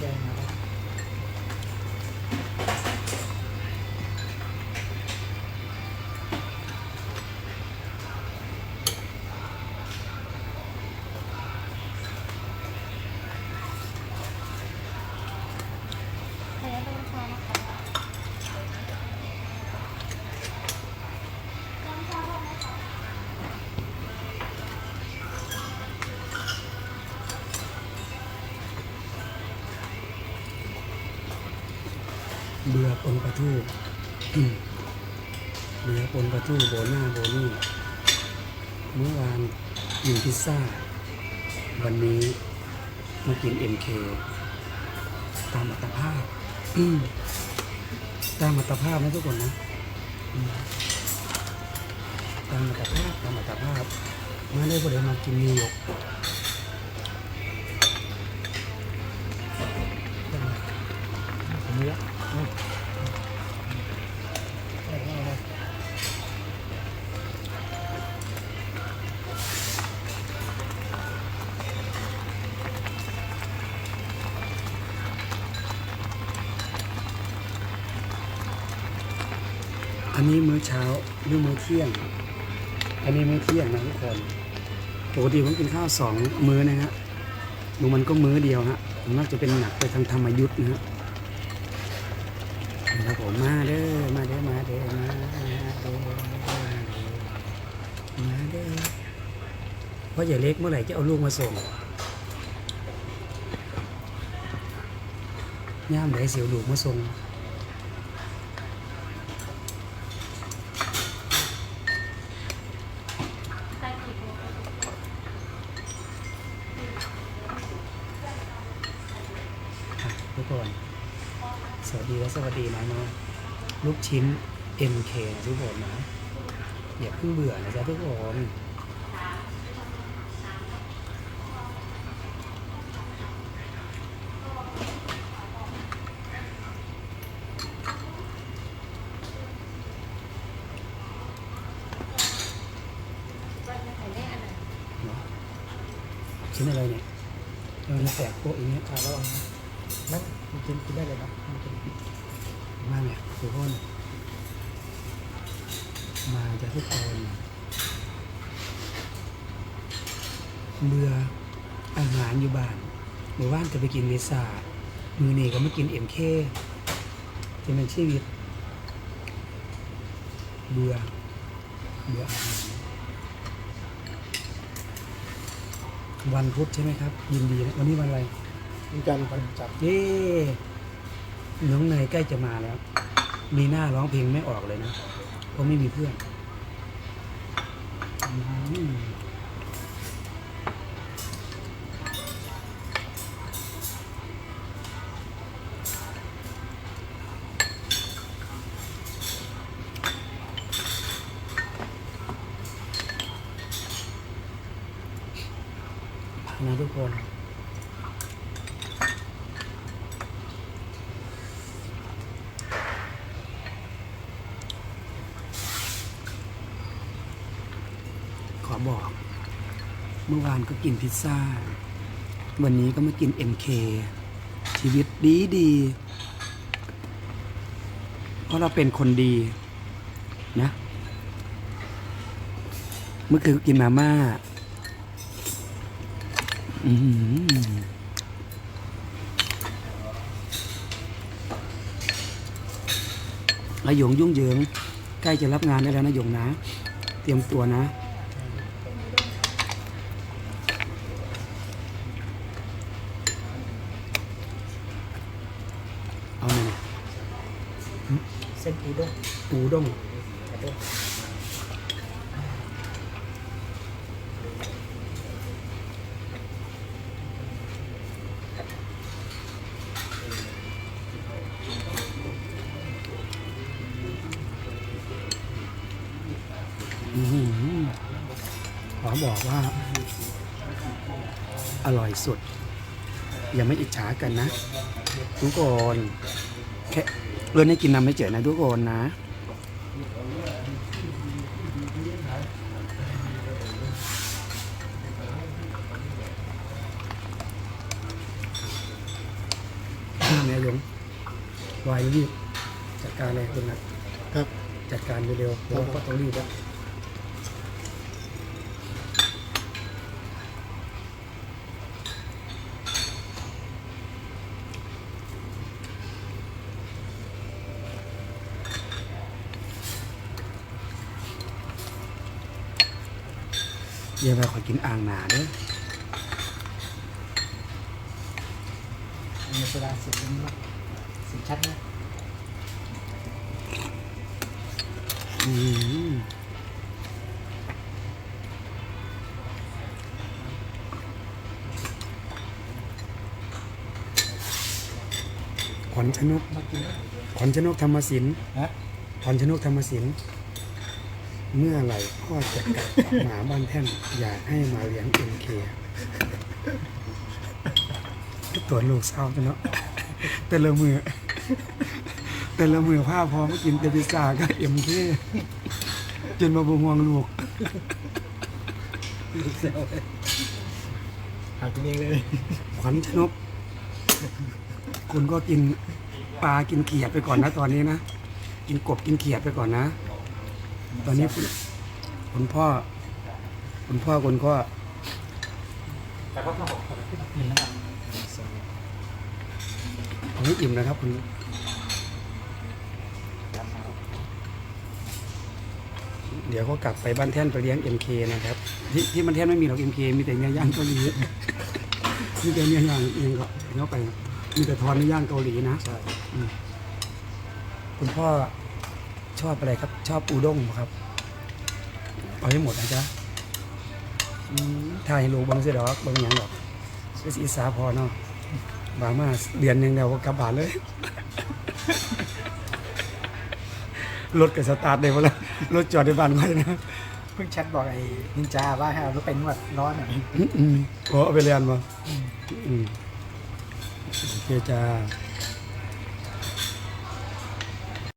แเบื่อปนปลาทูเบื่อปนปลาทูโบหน้าโบนี่เมื่อวานกินพิซซ่า วันนี้มากินเอ็มเคตามอัตภาพอืมตามอัตภาพนะทุกคนนะอืมตามอัตภาพตามอัตภาพมาได้พอดีมากินนิวยก อันนี้มื้อเช้าหรือมื้อเที่ยง อันนี้มื้อเที่ยงนะทุกคนปกติผมกินข้าวสองมื้อนะฮะดูมันก็มื้อเดียวฮะผมน่าจะเป็นหนักไปทางธรรมยุทธ์นะฮะนะครับผมมาเด้อมาเด้อมาเด้อมาเด้อมาเด้อมาเด้อเพราะใหญ่เล็กเมื่อไหร่จะเอาลูกมาส่งย่ามไหนเสียวลูกมาส่ง ใส่ผิดเลย ครับทุกคน สวัสดีและสวัสดีนะเนาะลูกชิ้น MK นะทุกคนนะอย่าเพิ่งเบื่อนะจ๊ะทุกคนใส่ได้อันไหนเนาะชิ้นอะไรเนี่ยเออมันแตกโป๊ะอย่างเงี้ยขาระวังนะนั่น มันกินกินได้เลยนะมันกินมาเนี่ยทุกคนมาจะทุกคนเบื่ออาหารอยู่บ้านเมื่อวานก็ไปกินเวสามือนี่ก็มากินเอ็มเคจะเป็นชีวิต เบื่อเบื่ออาหารวันพุธใช่ไหมครับ ยินดีนะวันนี้วันอะไร มีการคนจับเย้น้องเนยใกล้จะมาแล้ว มีหน้าร้องเพลงไม่ออกเลยนะเพราะไม่มีเพื่อนมนะทุกคน บอก เมื่อวานก็กินพิซซ่า วันนี้ก็มากิน MK ชีวิตดีดี เพราะเราเป็นคนดีนะ เมื่อคืนกินมาม่าอือหืออาหยงยุ่งเหยิง ใกล้จะรับงานได้แล้วนะหยงนะ เตรียมตัวนะ เอามาเนี่ย เส้น อูด้งปูด้งกระด้งอื้อหือขอบอกว่า อร่อยสุดอย่าไม่อิจฉากันนะ ทุกคนแค่ เอื้อนให้กินน้ำไม่เจอนะทุกคนนะแม่ยงวายรีบจัดการเลยคุณนัทครับ จัดการเร็วๆเพราะว่าก็ต้องรีบแล้ว เดี๋ยวไปขอกินอ่างหนาเด้อมีเวลาเสร็จแล้วนะเสียงชัดนะอืมขวัญชนกมากินขวัญชนกธรรมศิลป์ฮะขวัญชนกธรรมศิลป์ เมื่อไหร่พ่อจะกลับหมาบ้านแท่นอยากให้มาเลี้ยงเอ็มเคตัวลูกเศร้าจังเนาะแต่ละมือแต่ละมือผ้าพอมากินแต่พิซซ่าก็เอ็มเคจนมาบวงวงลูกหากินเองเลยขวัญชนกคุณก็กินปลากินเขียดไปก่อนนะตอนนี้นะ กินกบกินเขียดไปก่อนนะ ตอนนี้คุณคุณพ่อ คุณพ่อคุณก็กินแล้วเอาให้อิ่มนะครับคุณเดี๋ยวก็กลับไปบ้านแท่นไปเลี้ยงเอ็มเคนะครับ ที่ที่บ้านแท่นไม่มีหรอกเอ็มเคมีแต่เนื้อย่างเกาหลีมีแต่เนื้อย่างเองก็เข้าไป มีแต่ทอนเนื้อย่างเกาหลีนะใช่คุณพ่อ ชอบอะไรครับ ชอบอูด้งเหรอครับ เอาให้หมดนะจ๊ะอืมถ่ายให้ลูกบางเสียดอกบางอย่างดอกเสียสีสาพอเนาะบางมาเดือนหนึ่งเดียวก็กลับบ้านเลยรถกับสตาร์ทเลยพอแล้วรถจอดในบ้านไว้นะเพิ่งแชทบอกไอ้นินจาว่าให้เอารถไปนวดร้อนหน่อยอืมอืมโอ้เอาไปเรียนมาอืมโอเคจ้า